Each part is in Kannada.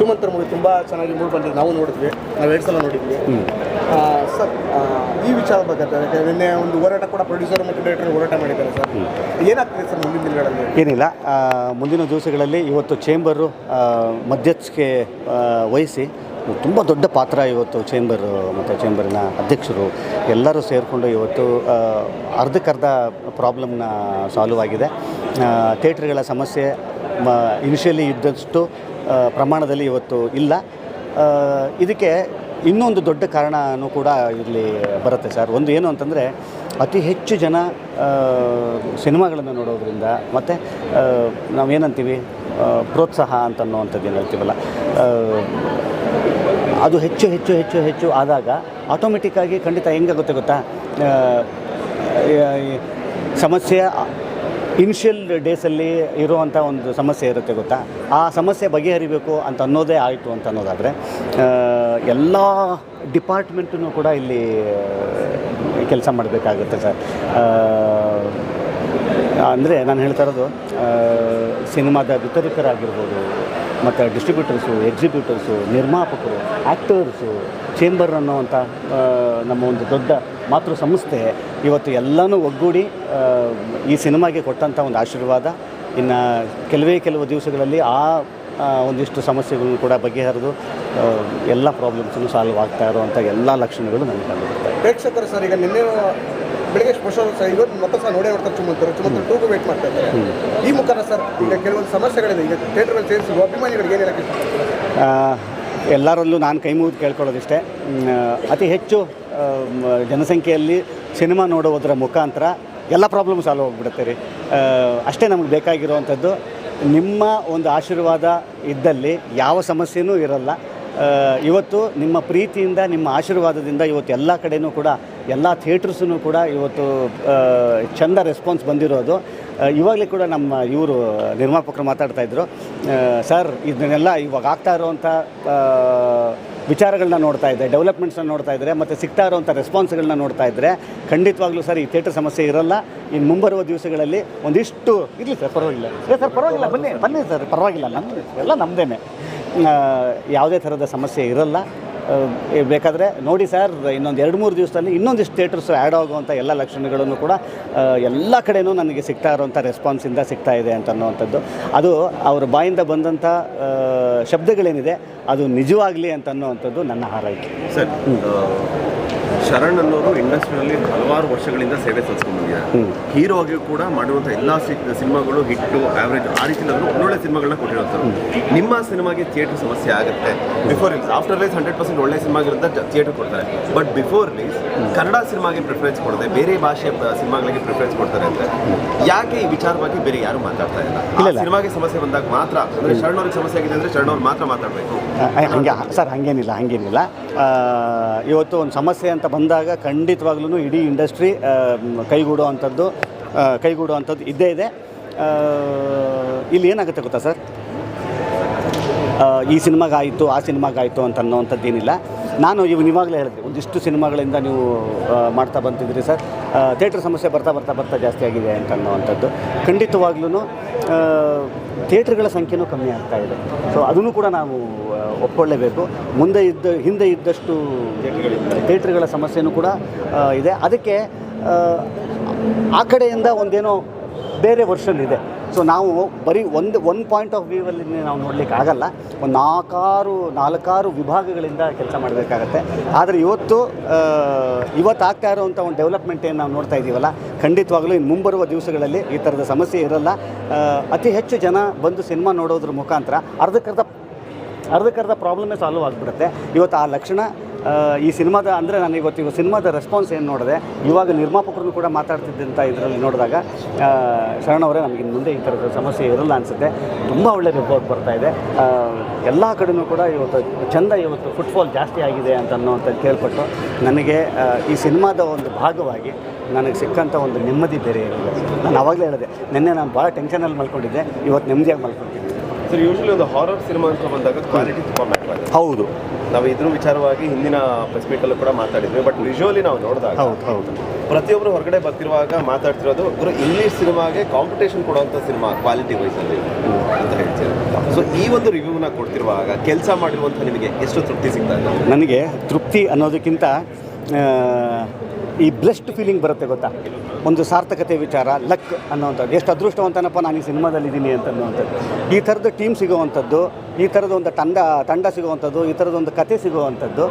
ಸುಮಂತ್ರ ಮೂವಿ ತುಂಬ ಚೆನ್ನಾಗಿ ಮೂವಿ ಬಂದಿದೆ. ನಾವು ನೋಡಿದ್ವಿ. ನಾವು ಎರಡು ಸಲ ನೋಡಿದ್ವಿ. ಸರ್ ಈ ವಿಚಾರ ಬಗ್ಗೆ ನಿನ್ನೆ ಒಂದು ಹೋರಾಟ ಕೂಡ ಪ್ರೊಡ್ಯೂಸರ್ ಮತ್ತು ಡೈರೆಕ್ಟರ್ ಹೋರಾಟ ಮಾಡಿದ್ದಾರೆ ಸರ್. ಏನಾಗ್ತದೆ ಸರ್ ಮುಂದಿನ ದಿನಗಳಲ್ಲಿ? ಏನಿಲ್ಲ. ಮುಂದಿನ ದಿವಸಗಳಲ್ಲಿ ಇವತ್ತು ಚೇಂಬರು ಮಧ್ಯಕ್ಷಕ್ಕೆ ಮಧ್ಯಸ್ಥಿಕೆ ವಹಿಸಿ ತುಂಬ ದೊಡ್ಡ ಪಾತ್ರ ಇವತ್ತು ಚೇಂಬರು ಮತ್ತು ಚೇಂಬರಿನ ಅಧ್ಯಕ್ಷರು ಎಲ್ಲರೂ ಸೇರಿಕೊಂಡು ಇವತ್ತು ಅರ್ಧಕ್ಕರ್ಧ ಪ್ರಾಬ್ಲಮ್ನ ಸಾಲ್ವ್ ಆಗಿದೆ. ಥಿಯೇಟ್ರ್ಗಳ ಸಮಸ್ಯೆ ಮ ಇನಿಷಿಯಲಿ ಇದ್ದಷ್ಟು ಪ್ರಮಾಣದಲ್ಲಿ ಇವತ್ತು ಇಲ್ಲ. ಇದಕ್ಕೆ ಇನ್ನೊಂದು ದೊಡ್ಡ ಕಾರಣನೂ ಕೂಡ ಇಲ್ಲಿ ಬರುತ್ತೆ ಸರ್. ಒಂದು ಏನು ಅಂತಂದರೆ, ಅತಿ ಹೆಚ್ಚು ಜನ ಸಿನಿಮಾಗಳನ್ನು ನೋಡೋದ್ರಿಂದ ಮತ್ತು ನಾವೇನಂತೀವಿ ಪ್ರೋತ್ಸಾಹ ಅಂತ ಅನ್ನುವಂಥದ್ದು ಏನು ಹೇಳ್ತೀವಲ್ಲ ಅದು ಹೆಚ್ಚು ಹೆಚ್ಚು ಹೆಚ್ಚು ಹೆಚ್ಚು ಆದಾಗ ಆಟೋಮೆಟಿಕ್ಕಾಗಿ ಖಂಡಿತ ಹೆಂಗಾಗುತ್ತೆ ಗೊತ್ತಾ? ಸಮಸ್ಯೆ ಇನಿಷಿಯಲ್ ಡೇಸಲ್ಲಿ ಇರುವಂಥ ಒಂದು ಸಮಸ್ಯೆ ಇರುತ್ತೆ ಗೊತ್ತಾ? ಆ ಸಮಸ್ಯೆ ಬಗೆಹರಿಬೇಕು ಅಂತ ಅನ್ನೋದೇ ಆಯಿತು ಅಂತ ಅನ್ನೋದಾದರೆ ಎಲ್ಲ ಡಿಪಾರ್ಟ್ಮೆಂಟೂ ಕೂಡ ಇಲ್ಲಿ ಕೆಲಸ ಮಾಡಬೇಕಾಗುತ್ತೆ ಸರ್. ಅಂದರೆ ನಾನು ಹೇಳ್ತಾ ಇರೋದು ಸಿನಿಮಾದ ವಿತರಕರಾಗಿರ್ಬೋದು, ಮತ್ತು ಡಿಸ್ಟ್ರಿಬ್ಯೂಟರ್ಸು ಎಕ್ಸಿಬ್ಯೂಟರ್ಸು ನಿರ್ಮಾಪಕರು ಆ್ಯಕ್ಟರ್ಸು ಚೇಂಬರ್ ಅನ್ನೋವಂಥ ಅಂತ ನಮ್ಮ ಒಂದು ದೊಡ್ಡ ಮಾತೃ ಸಂಸ್ಥೆ ಇವತ್ತು ಎಲ್ಲನೂ ಒಗ್ಗೂಡಿ ಈ ಸಿನಿಮಾಗೆ ಕೊಟ್ಟಂಥ ಒಂದು ಆಶೀರ್ವಾದ. ಇನ್ನು ಕೆಲವೇ ಕೆಲವು ದಿವಸಗಳಲ್ಲಿ ಆ ಒಂದಿಷ್ಟು ಸಮಸ್ಯೆಗಳನ್ನು ಕೂಡ ಬಗೆಹರಿದು ಎಲ್ಲ ಪ್ರಾಬ್ಲಮ್ಸನ್ನು ಸಾಲ್ವ್ ಆಗ್ತಾ ಇರುವಂಥ ಎಲ್ಲ ಲಕ್ಷಣಗಳು ನನಗೆ ಕಂಡು ಬರ್ತಾ ಇದೆ. ಪ್ರೇಕ್ಷಕರು ಸರ್ ಈಗ ನಿನ್ನೆ ಬೆಳಿಗ್ಗೆ ಸ್ಪೆಷಲ್ ಸರ್ ಇವತ್ತು ಮತ್ತೆ ಸಹ ನೋಡೇ ಬರ್ತಾರೆ ಚುಮಂತರು ಚುಮಂತರು ಟೂಗೂ ವೇಟ್ ಮಾಡ್ತಾ ಇದ್ದಾರೆ. ಈ ಮುಖಾಂತರ ಸರ್ ಈಗ ಕೆಲವೊಂದು ಸಮಸ್ಯೆಗಳಿದೆ. ಈಗ ಥಿಯೇಟ್ರಲ್ಲಿ ಸೇರಿಸಿ ಅಭಿಮಾನಿಗಳಿಗೆ ಏನಿಲ್ಲ ಎಲ್ಲರಲ್ಲೂ ನಾನು ಕೈ ಮುಗಿದು ಕೇಳ್ಕೊಳ್ಳೋದಿಷ್ಟೇ. ಅತಿ ಹೆಚ್ಚು ಜನಸಂಖ್ಯೆಯಲ್ಲಿ ಸಿನಿಮಾ ನೋಡುವುದರ ಮುಖಾಂತರ ಎಲ್ಲ ಪ್ರಾಬ್ಲಮ್ ಸಾಲ್ವ್ ಆಗಿಬಿಡುತ್ತೆ ರೀ. ಅಷ್ಟೇ ನಮಗೆ ಬೇಕಾಗಿರುವಂಥದ್ದು. ನಿಮ್ಮ ಒಂದು ಆಶೀರ್ವಾದ ಇದ್ದಲ್ಲಿ ಯಾವ ಸಮಸ್ಯೆನೂ ಇರಲ್ಲ. ಇವತ್ತು ನಿಮ್ಮ ಪ್ರೀತಿಯಿಂದ, ನಿಮ್ಮ ಆಶೀರ್ವಾದದಿಂದ ಇವತ್ತು ಎಲ್ಲ ಕಡೆಯೂ ಕೂಡ, ಎಲ್ಲ ಥಿಯೇಟ್ರಸ್ಸೂ ಕೂಡ ಇವತ್ತು ಚಂದ ರೆಸ್ಪಾನ್ಸ್ ಬಂದಿರೋದು. ಇವಾಗಲೇ ಕೂಡ ನಮ್ಮ ಇವರು ನಿರ್ಮಾಪಕರು ಮಾತಾಡ್ತಾ ಇದ್ರು. ಸರ್, ಇದನ್ನೆಲ್ಲ ಇವಾಗ ಆಗ್ತಾ ಇರೋವಂಥ ವಿಚಾರಗಳನ್ನ ನೋಡ್ತಾ ಇದ್ದೆ ಡೆವಲಪ್ಮೆಂಟ್ಸ್ನ ನೋಡ್ತಾ ಇದ್ದರೆ ಮತ್ತು ಸಿಗ್ತಾ ಇರೋವಂಥ ರೆಸ್ಪಾನ್ಸ್ಗಳನ್ನ ನೋಡ್ತಾ ಇದ್ದರೆ ಖಂಡಿತವಾಗ್ಲೂ ಸರ್, ಈ ಥಿಯೇಟರ್ ಸಮಸ್ಯೆ ಇರಲ್ಲ. ಇನ್ನು ಮುಂಬರುವ ದಿವಸಗಳಲ್ಲಿ ಒಂದಿಷ್ಟು, ಇರಲಿ ಸರ್, ಪರವಾಗಿಲ್ಲ. ಸರ್, ಪರವಾಗಿಲ್ಲ, ಬನ್ನಿ ಬನ್ನಿ ಸರ್, ಪರವಾಗಿಲ್ಲ ನಮ್ಮ ಎಲ್ಲ ನಮ್ಮದೇನೆ ಯಾವುದೇ ಥರದ ಸಮಸ್ಯೆ ಇರಲ್ಲ. ಬೇಕಾದರೆ ನೋಡಿ ಸರ್ ಇನ್ನೊಂದು ಎರಡು ಮೂರು ದಿವಸದಲ್ಲಿ ಇನ್ನೊಂದಿಷ್ಟು ಥಿಯೇಟರ್ಸು ಆ್ಯಡ್ ಆಗುವಂಥ ಎಲ್ಲ ಲಕ್ಷಣಗಳನ್ನು ಕೂಡ ಎಲ್ಲ ಕಡೆಯೂ ನನಗೆ ಸಿಗ್ತಾ ಇರುವಂಥ ರೆಸ್ಪಾನ್ಸಿಂದ ಸಿಗ್ತಾ ಇದೆ ಅಂತ ಅನ್ನುವಂಥದ್ದು. ಅದು ಅವ್ರ ಬಾಯಿಂದ ಬಂದಂಥ ಶಬ್ದಗಳೇನಿದೆ ಅದು ನಿಜವಾಗಲಿ ಅಂತ ಅನ್ನುವಂಥದ್ದು ನನ್ನ ಹಾರೈಕೆ. ಸರ್ ಶರಣ್ ಅನ್ನೋರು ಇಂಡಸ್ಟ್ರಿಯಲ್ಲಿ ಹಲವಾರು ವರ್ಷಗಳಿಂದ ಸೇವೆ ಸಲ್ಲಿಸ್ಕೊಂಡು ಬಂದಿದ್ದಾರೆ ಹೀರೋ ಆಗಿ ಕೂಡ ಮಾಡಿರುವಂಥ ಎಲ್ಲ ಸಿನಿಮಾಗಳು ಹಿಟ್ಟು ಆವ್ರೇಜ್ ಆ ರೀತಿ ಒಳ್ಳೊಳ್ಳೆ ಸಿನಿಮಾಗಳನ್ನ ಕೊಟ್ಟಿರುವಂಥದ್ದು ನಿಮ್ಮ ಸಿನಿಮಾಗೆ ಥಿಯೇಟರ್ ಸಮಸ್ಯೆ ಆಗುತ್ತೆ. Before release after release hundred percent ಒಳ್ಳೆ ಸಿನಿಮಾಗಿರುತ್ತೆ ಥಿಯೇಟರ್ ಕೊಡ್ತಾರೆ. ಬಟ್ ಬಿಫೋರ್ ರಿಲೀಸ್ ಕನ್ನಡ ಸಿನಿಮಾಗೆ ಪ್ರಿಫರೆನ್ಸ್ ಕೊಡದೆ ಬೇರೆ ಭಾಷೆ ಸಿನಿಮಾಗಳಿಗೆ ಪ್ರಿಫರೆನ್ಸ್ ಕೊಡ್ತಾರೆ ಅಂತ ಯಾಕೆ ಈ ವಿಚಾರವಾಗಿ ಬೇರೆ ಯಾರು ಮಾತಾಡ್ತಾ ಇಲ್ಲ? ಸಿನಿಮಾಗೆ ಸಮಸ್ಯೆ ಬಂದಾಗ ಮಾತ್ರ ಅಂದ್ರೆ ಶರಣ್ ಅವ್ರಿಗೆ ಸಮಸ್ಯೆ ಆಗಿದೆ ಅಂದ್ರೆ ಶರಣ್ ಅವ್ರು ಮಾತ್ರ ಮಾತಾಡಬೇಕು. ಹಂಗೆ ಸರ್ ಹಂಗೇನಿಲ್ಲ ಹಂಗೇನಿಲ್ಲ. ಇವತ್ತು ಒಂದು ಸಮಸ್ಯೆ ಅಂತ ಬಂದಾಗ ಖಂಡಿತವಾಗ್ಲೂ ಇಡೀ ಇಂಡಸ್ಟ್ರಿ ಕೈಗೂಡೋ ಕೈಗೂಡುವಂಥದ್ದು ಇದ್ದೇ ಇದೆ. ಇಲ್ಲಿ ಏನಾಗುತ್ತೆ ಗೊತ್ತಾ ಸರ್? ಈ ಸಿನಿಮಾಗಾಯಿತು, ಆ ಸಿನಿಮಾಗಾಯಿತು ಅಂತ ಅನ್ನೋವಂಥದ್ದು ಏನಿಲ್ಲ ನಾನು ಇವ್ನು ಇವಾಗಲೇ ಹೇಳಿದೆ, ಒಂದಿಷ್ಟು ಸಿನಿಮಾಗಳಿಂದ ನೀವು ಮಾಡ್ತಾ ಬಂತಿದ್ರಿ ಸರ್. ಥಿಯೇಟ್ರ್ ಸಮಸ್ಯೆ ಬರ್ತಾ ಬರ್ತಾ ಬರ್ತಾ ಜಾಸ್ತಿ ಆಗಿದೆ ಅಂತ ಅನ್ನೋವಂಥದ್ದು. ಖಂಡಿತವಾಗ್ಲೂ ಥಿಯೇಟ್ರ್ಗಳ ಸಂಖ್ಯೆನೂ ಕಮ್ಮಿ ಆಗ್ತಾ ಇದೆ. ಸೊ ಅದನ್ನು ಕೂಡ ನಾವು ಆ, ಒಪ್ಕೊಳ್ಳೇಬೇಕು. ಮುಂದೆ ಇದ್ದ ಹಿಂದೆ ಇದ್ದಷ್ಟು ಥಿಯೇಟ್ರ್ಗಳ ಸಮಸ್ಯೆನೂ ಕೂಡ ಇದೆ. ಅದಕ್ಕೆ ಆ, ಕಡೆಯಿಂದ ಒಂದೇನೋ ಬೇರೆ ವರ್ಷನ್ ಇದೆ. ಸೊ ನಾವು ಬರೀ ಒಂದು ಒನ್ ಪಾಯಿಂಟ್ ಆಫ್ ವ್ಯೂವಲ್ಲಿ ನಾವು ನೋಡಲಿಕ್ಕೆ ಆಗಲ್ಲ. ಒಂದು ನಾಲ್ಕಾರು ನಾಲ್ಕಾರು ವಿಭಾಗಗಳಿಂದ ಕೆಲಸ ಮಾಡಬೇಕಾಗತ್ತೆ. ಆದರೆ ಇವತ್ತು ಇವತ್ತು ಆಗ್ತಾ ಇರುವಂಥ ಒಂದು ಡೆವಲಪ್ಮೆಂಟ್ ಏನು ನಾವು ನೋಡ್ತಾ ಇದ್ದೀವಲ್ಲ ಖಂಡಿತವಾಗಲೂ ಇನ್ನು ಮುಂಬರುವ ದಿವಸಗಳಲ್ಲಿ ಈ ಥರದ ಸಮಸ್ಯೆ ಇರಲ್ಲ. ಅತಿ ಹೆಚ್ಚು ಜನ ಬಂದು ಸಿನಿಮಾ ನೋಡೋದ್ರ ಮುಖಾಂತರ ಅರ್ಧಕ್ಕರ್ಧ ಅರ್ಧಕ್ಕರ್ಧ ಪ್ರಾಬ್ಲಮೇ ಸಾಲ್ವ್ ಆಗಿಬಿಡುತ್ತೆ. ಇವತ್ತು ಆ ಲಕ್ಷಣ ಈ ಸಿನಿಮಾದ ಅಂದರೆ ನಾನು ಇವತ್ತು ಇವಾಗ ಸಿನಿಮಾದ ರೆಸ್ಪಾನ್ಸ್ ಏನು ನೋಡಿದೆ? ಇವಾಗ ನಿರ್ಮಾಪಕರನ್ನು ಕೂಡ ಮಾತಾಡ್ತಿದ್ದಂಥ ಇದರಲ್ಲಿ ನೋಡಿದಾಗ ಶರಣ ಅವರೇ ನಮಗೆ ಮುಂದೆ ಈ ಥರದ ಸಮಸ್ಯೆ ಇರಲ್ಲ ಅನಿಸುತ್ತೆ. ತುಂಬ ಒಳ್ಳೆ ರಿಪೋರ್ಟ್ ಬರ್ತಾ ಇದೆ. ಎಲ್ಲ ಕಡೆಯೂ ಕೂಡ ಇವತ್ತು ಚೆಂದ ಇವತ್ತು ಫುಟ್ಫಾಲ್ ಜಾಸ್ತಿ ಆಗಿದೆ ಅಂತ ಅನ್ನೋವಂಥದ್ದು ಕೇಳ್ಪಟ್ಟು ನನಗೆ ಈ ಸಿನಿಮಾದ ಒಂದು ಭಾಗವಾಗಿ ನನಗೆ ಸಿಕ್ಕಂಥ ಒಂದು ನೆಮ್ಮದಿ ಬೇರೆ ಇರಲಿಲ್ಲ ನಾನು ಆವಾಗಲೇ ಹೇಳಿದೆ, ನಿನ್ನೆ ನಾನು ಭಾಳ ಟೆನ್ಷನಲ್ಲಿ ಮಲ್ಕೊಂಡಿದ್ದೆ, ಇವತ್ತು ನೆಮ್ಮದಿಯಾಗಿ ಮಲ್ಕೊಳ್ತೀನಿ ಸರ್ ಯೂಶಲಿ ಒಂದು ಹಾರರ್ ಸಿನಿಮಾ ಅಂತ ಬಂದಾಗ ಕ್ವಾಲಿಟಿ ತುಂಬ ಮ್ಯಾಟರ್ ಆಗುತ್ತೆ. ಹೌದು. ನಾವು ಇದ್ರ ವಿಚಾರವಾಗಿ ಹಿಂದಿನ ಪ್ರೆಸ್ ಮೀಟಲ್ಲೂ ಕೂಡ ಮಾತಾಡಿದ್ವಿ ಬಟ್ ವಿಜುವಲಿ ನಾವು ನೋಡಿದಾಗ ಹೌದು ಹೌದು. ಪ್ರತಿಯೊಬ್ಬರು ಹೊರಗಡೆ ಬರ್ತಿರುವಾಗ ಮಾತಾಡ್ತಿರೋದು ಗುರು ಇಂಗ್ಲಿಷ್ ಸಿನಿಮಾಗೆ ಕಾಂಪಿಟೇಷನ್ ಕೊಡುವಂಥ ಸಿನಿಮಾ ಕ್ವಾಲಿಟಿ ವೈಸಲ್ಲಿ ಅಂತ ಹೇಳ್ತೀವಿ. ಸೊ ಈ ಒಂದು ರಿವ್ಯೂನ ಕೊಡ್ತಿರುವಾಗ ಕೆಲಸ ಮಾಡಿರುವಂಥ ನಿಮಗೆ ಎಷ್ಟು ತೃಪ್ತಿ ಸಿಗ್ತಾ ಇದೆ ನನಗೆ ತೃಪ್ತಿ ಅನ್ನೋದಕ್ಕಿಂತ ಈ ಬ್ಲೆಸ್ಟ್ ಫೀಲಿಂಗ್ ಬರುತ್ತೆ ಗೊತ್ತಾ? ಒಂದು ಸಾರ್ಥಕತೆ ವಿಚಾರ ಲಕ್ ಅನ್ನೋವಂಥದ್ದು. ಎಷ್ಟು ಅದೃಷ್ಟವಂತನಪ್ಪ ನಾನು ಈ ಸಿನಿಮಾದಲ್ಲಿದ್ದೀನಿ ಅಂತ ಅನ್ನೋವಂಥದ್ದು ಈ ಥರದ ಟೀಮ್ ಸಿಗುವಂಥದ್ದು, ಈ ಥರದ ಒಂದು ತಂಡ ತಂಡ ಸಿಗುವಂಥದ್ದು, ಈ ಥರದ ಒಂದು ಕತೆ ಸಿಗುವಂಥದ್ದು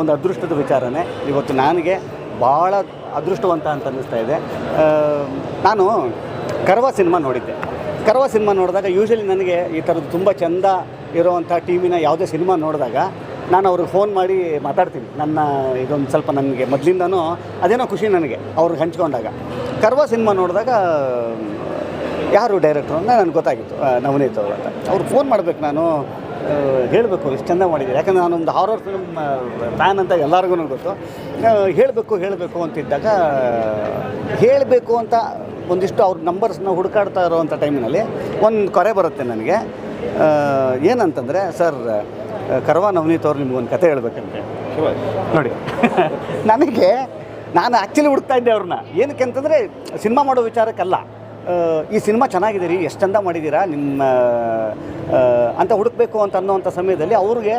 ಒಂದು ಅದೃಷ್ಟದ ವಿಚಾರನೇ. ಇವತ್ತು ನನಗೆ ಭಾಳ ಅದೃಷ್ಟವಂತ ಅಂತ ಅನ್ನಿಸ್ತಾ ಇದೆ ನಾನು ಕರ್ವ ಸಿನಿಮಾ ನೋಡಿದ್ದೆ. ಕರ್ವ ಸಿನಿಮಾ ನೋಡಿದಾಗ ಯೂಶಲಿ ನನಗೆ ಈ ಥರದ್ದು ತುಂಬ ಚೆಂದ ಇರೋವಂಥ ಟೀಮಿನ ಯಾವುದೇ ಸಿನಿಮಾ ನೋಡಿದಾಗ ನಾನು ಅವ್ರಿಗೆ ಫೋನ್ ಮಾಡಿ ಮಾತಾಡ್ತೀನಿ. ನನ್ನ ಇದೊಂದು ಸ್ವಲ್ಪ ನನಗೆ ಮೊದಲಿಂದನೂ ಅದೇನೋ ಖುಷಿ ನನಗೆ ಅವ್ರಿಗೆ ಹಂಚ್ಕೊಂಡಾಗ. ಕರ್ವ ಸಿನಿಮಾ ನೋಡಿದಾಗ, ಯಾರು ಡೈರೆಕ್ಟ್ರು ಅಂತ ನನಗೆ ಗೊತ್ತಾಗಿತ್ತು ನವನೀತ್ ಅವರು ಅಂತ. ಅವ್ರಿಗೆ ಫೋನ್ ಮಾಡಬೇಕು ನಾನು ಹೇಳಬೇಕು ಎಷ್ಟು ಚೆಂದ ಯಾಕಂದ್ರೆ ಯಾಕಂದರೆ ನಾನೊಂದು ಹಾರರ್ ಫಿಲ್ಮ್ ಫ್ಯಾನ್ ಅಂತ ಎಲ್ಲರಿಗೂ ಗೊತ್ತು. ಹೇಳಬೇಕು ಹೇಳಬೇಕು ಅಂತಿದ್ದಾಗ, ಹೇಳಬೇಕು ಅಂತ ಒಂದಿಷ್ಟು ಅವ್ರ ನಂಬರ್ಸ್ನ ಹುಡುಕಾಡ್ತಾ ಇರೋವಂಥ ಟೈಮಿನಲ್ಲಿ ಒಂದು ಕೊರೆ ಬರುತ್ತೆ ನನಗೆ. ಏನಂತಂದರೆ, ಸರ್ ಕರ್ವಾ ನವನೀತ್ ಅವ್ರು ನಿಮ್ಗೊಂದು ಕತೆ ಹೇಳ್ಬೇಕಂತೆ. ನೋಡಿ. ನನಗೆ, ನಾನು ಆ್ಯಕ್ಚುಲಿ ಹುಡುಕ್ತಾ ಇದ್ದೆ ಅವ್ರನ್ನ. ಏನಕ್ಕೆ ಅಂತಂದರೆ, ಸಿನಿಮಾ ಮಾಡೋ ವಿಚಾರಕ್ಕಲ್ಲ. ಈ ಸಿನಿಮಾ ಚೆನ್ನಾಗಿದೆ ರೀ, ಎಷ್ಟು ಚಂದ ಮಾಡಿದ್ದೀರಾ ನಿಮ್ಮ ಅಂತ ಹುಡುಕ್ಬೇಕು ಅಂತ ಅನ್ನೋವಂಥ ಸಮಯದಲ್ಲಿ ಅವ್ರಿಗೆ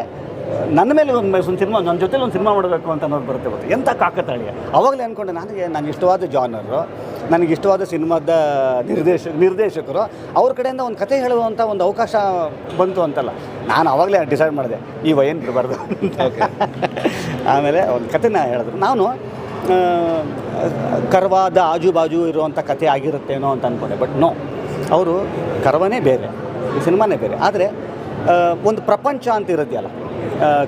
ನನ್ನ ಮೇಲೆ ಒಂದು ಒಂದು ಸಿನಿಮಾ ನನ್ನ ಜೊತೆಲಿ ಒಂದು ಸಿನಿಮಾ ಮಾಡಬೇಕು ಅಂತ ಅನ್ನೋದು ಬರುತ್ತೆ ಗೊತ್ತು? ಎಂಥ ಕಾಕತಾಳಿಯ? ಅವಾಗಲೇ ಅಂದ್ಕೊಂಡೆ ನನಗೆ ನಾನು ಇಷ್ಟವಾದ ಜಾನರು ನನಗೆ ಇಷ್ಟವಾದ ಸಿನಿಮಾದ ನಿರ್ದೇಶ ನಿರ್ದೇಶಕರು ಅವ್ರ ಕಡೆಯಿಂದ ಒಂದು ಕತೆ ಹೇಳುವಂಥ ಒಂದು ಅವಕಾಶ ಬಂತು ಅಂತಲ್ಲ. ನಾನು ಆವಾಗಲೇ ಡಿಸೈಡ್ ಮಾಡಿದೆ ಈ ವಯನ್ ಬಿಡಬಾರ್ದು ಆಮೇಲೆ ಒಂದು ಕತೆನ ಹೇಳಿದ್ರು. ನಾನು ಕರ್ವಾದ ಆಜು ಬಾಜು ಇರುವಂಥ ಕತೆ ಆಗಿರುತ್ತೇನೋ ಅಂತ ಅಂದ್ಕೊಂಡೆ ಬಟ್ ನೋ ಅವರು ಕರ್ವನೇ ಬೇರೆ ಈ ಸಿನಿಮಾನೇ ಬೇರೆ. ಆದರೆ ಒಂದು ಪ್ರಪಂಚ ಅಂತ ಇರುತ್ತೆಯಲ್ಲ ಆ,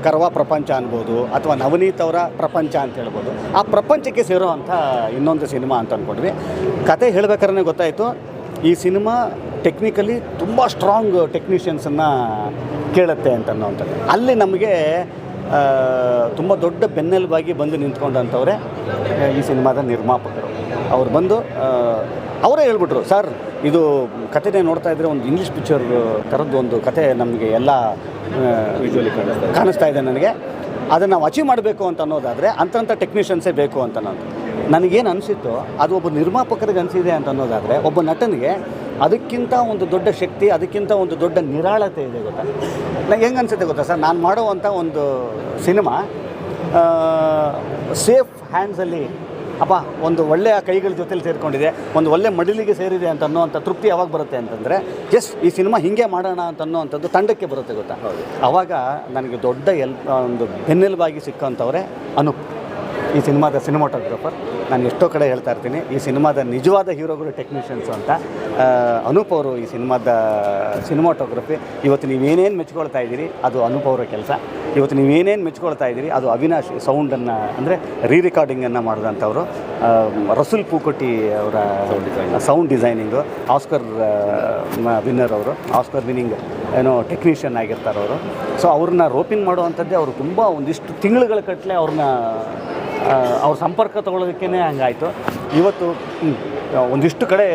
ಕರ್ವ ಪ್ರಪಂಚ ಅನ್ಬೋದು ಅಥವಾ ನವನೀತ್ ಅವರ ಪ್ರಪಂಚ ಅಂತ ಹೇಳ್ಬೋದು. ಆ ಪ್ರಪಂಚಕ್ಕೆ ಸೇರೋ ಇನ್ನೊಂದು ಸಿನಿಮಾ ಅಂತ ಅಂದ್ಕೊಂಡ್ವಿ ಕತೆ ಹೇಳ್ಬೇಕಾದ್ರೆ ಗೊತ್ತಾಯಿತು. ಈ ಸಿನಿಮಾ ಟೆಕ್ನಿಕಲಿ ತುಂಬ ಸ್ಟ್ರಾಂಗ್ ಟೆಕ್ನಿಷಿಯನ್ಸನ್ನು ಕೇಳುತ್ತೆ ಅಂತ ಅನ್ನೋವಂಥದ್ದು. ಅಲ್ಲಿ ನಮಗೆ ತುಂಬ ದೊಡ್ಡ ಬೆನ್ನೆಲುಬಾಗಿ ಬಂದು ನಿಂತ್ಕೊಂಡಂಥವ್ರೆ ಈ ಸಿನಿಮಾದ ನಿರ್ಮಾಪಕರು. ಅವ್ರು ಬಂದು ಅವರೇ ಹೇಳ್ಬಿಟ್ರು, ಸರ್, ಇದು ಕತೆನೇ ನೋಡ್ತಾ ಇದ್ದರೆ ಒಂದು ಇಂಗ್ಲೀಷ್ ಪಿಕ್ಚರ್ ಥರದ್ದು ಒಂದು ಕತೆ ನಮಗೆ ಎಲ್ಲ ವಿಜುವಲಿ ಕಾಣಿಸ್ತಾ ಕಾಣಿಸ್ತಾ ಇದೆ ನನಗೆ. ಅದನ್ನು ನಾವು ಅಚೀವ್ ಮಾಡಬೇಕು ಅಂತ ಅನ್ನೋದಾದರೆ ಅಂಥಂಥ ಟೆಕ್ನಿಷಿಯನ್ಸೇ ಬೇಕು ಅಂತ ನಾನು ನನಗೇನು ಅನಿಸಿತ್ತು, ಅದು ಒಬ್ಬ ನಿರ್ಮಾಪಕರಿಗೆ ಅನಿಸಿದೆ ಅಂತ ಅನ್ನೋದಾದರೆ ಒಬ್ಬ ನಟನಿಗೆ ಅದಕ್ಕಿಂತ ಒಂದು ದೊಡ್ಡ ಶಕ್ತಿ, ಅದಕ್ಕಿಂತ ಒಂದು ದೊಡ್ಡ ನಿರಾಳತೆ ಇದೆ ಗೊತ್ತಾ? ನಂಗೆ ಹೆಂಗೆ ಅನಿಸುತ್ತೆ ಗೊತ್ತಾ, ಸರ್, ನಾನು ಮಾಡುವಂಥ ಒಂದು ಸಿನಿಮಾ ಸೇಫ್ ಹ್ಯಾಂಡ್ಸಲ್ಲಿ ಅಪ್ಪ ಒಂದು ಒಳ್ಳೆಯ ಕೈಗಳ ಜೊತೆಲಿ ಸೇರಿಕೊಂಡಿದೆ ಒಂದು ಒಳ್ಳೆ ಮಡಿಲಿಗೆ ಸೇರಿದೆ ಅಂತ ಅನ್ನೋವಂಥ ತೃಪ್ತಿ ಯಾವಾಗ ಬರುತ್ತೆ ಅಂತಂದರೆ ಎಸ್ ಈ ಸಿನಿಮಾ ಹೀಗೆ ಮಾಡೋಣ ಅಂತ ಅನ್ನೋವಂಥದ್ದು ತಂಡಕ್ಕೆ ಬರುತ್ತೆ ಗೊತ್ತಾ? ಅವಾಗ ನನಗೆ ದೊಡ್ಡ ಎಲ್ ಒಂದು ಬೆನ್ನೆಲುಬಾಗಿ ಸಿಕ್ಕಂಥವ್ರೆ ಅನೂಪ್. ಈ ಸಿನಿಮಾದ ಸಿನಿಮಾಟೋಗ್ರಾಫರ್. ನಾನು ಎಷ್ಟೋ ಕಡೆ ಹೇಳ್ತಾ ಇರ್ತೀನಿ, ಈ ಸಿನಿಮಾದ ನಿಜವಾದ ಹೀರೋಗಳು ಟೆಕ್ನಿಷಿಯನ್ಸು ಅಂತ. ಅನೂಪ್ ಅವರು ಈ ಸಿನಿಮಾದ ಸಿನಿಮಾಟೋಗ್ರಫಿ, ಇವತ್ತು ನೀವೇನೇನು ಮೆಚ್ಕೊಳ್ತಾ ಇದ್ದೀರಿ, ಅದು ಅನೂಪ್ ಅವರ ಕೆಲಸ. ಇವತ್ತು ನೀವೇನೇನು ಮೆಚ್ಕೊಳ್ತಾ ಇದ್ದೀರಿ, ಅದು ಅವಿನಾಶ್ ಸೌಂಡನ್ನು ಅಂದರೆ ರೀ ರೆಕಾರ್ಡಿಂಗನ್ನು ಮಾಡಿದಂಥವ್ರು. ರಸುಲ್ ಪೂಕೋಟಿ ಅವರ ಸೌಂಡ್ ಡಿಸೈನಿಂಗು ಆಸ್ಕರ್ ವಿನ್ನರ್ ಅವರು, ಆಸ್ಕರ್ ವಿನ್ನಿಂಗ್ ಏನೋ ಟೆಕ್ನಿಷಿಯನ್ ಆಗಿರ್ತಾರೆ ಅವರು ಸೊ ಅವ್ರನ್ನ ರೋಪಿಂಗ್ ಮಾಡುವಂಥದ್ದೇ ಅವರು ತುಂಬ ಒಂದಿಷ್ಟು ತಿಂಗಳುಗಳ ಕಟ್ಟಲೆ ಅವ್ರನ್ನ ಅವ್ರ ಸಂಪರ್ಕ ತಗೊಳ್ಳೋದಕ್ಕೇ ಹಂಗಾಯಿತು. ಇವತ್ತು ಒಂದಿಷ್ಟು ಕಡೆ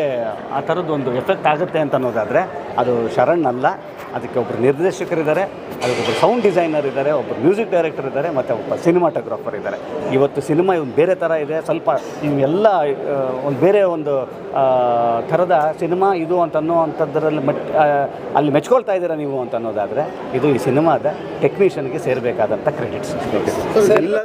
ಆ ಥರದ್ದು ಒಂದು ಎಫೆಕ್ಟ್ ಆಗುತ್ತೆ ಅಂತ ಅನ್ನೋದಾದರೆ ಅದು ಶರಣ್ ಅಲ್ಲ ಅದಕ್ಕೆ ಒಬ್ಬರು ನಿರ್ದೇಶಕರಿದ್ದಾರೆ ಅದಕ್ಕೊಬ್ಬರು ಸೌಂಡ್ ಡಿಸೈನರ್ ಇದ್ದಾರೆ ಒಬ್ಬರು ಮ್ಯೂಸಿಕ್ ಡೈರೆಕ್ಟರ್ ಇದ್ದಾರೆ ಮತ್ತು ಒಬ್ಬ ಸಿನಿಮಾಟೋಗ್ರಾಫರ್ ಇದ್ದಾರೆ. ಇವತ್ತು ಸಿನಿಮಾ ಇವ್ನು ಬೇರೆ ಥರ ಇದೆ ಸ್ವಲ್ಪ ಇವೆಲ್ಲ ಒಂದು ಬೇರೆ ಒಂದು ಥರದ ಸಿನಿಮಾ ಇದು ಅಂತ ಅನ್ನೋವಂಥದ್ರಲ್ಲಿ ಮಟ್ ಆ, ಅಲ್ಲಿ ಮೆಚ್ಕೊಳ್ತಾ ಇದ್ದೀರಾ ನೀವು ಅಂತ ಅನ್ನೋದಾದರೆ ಇದು ಈ ಸಿನಿಮಾದ ಟೆಕ್ನಿಷಿಯನ್ಗೆ ಸೇರಬೇಕಾದಂಥ ಕ್ರೆಡಿಟ್ಸ್. ಎಲ್ಲ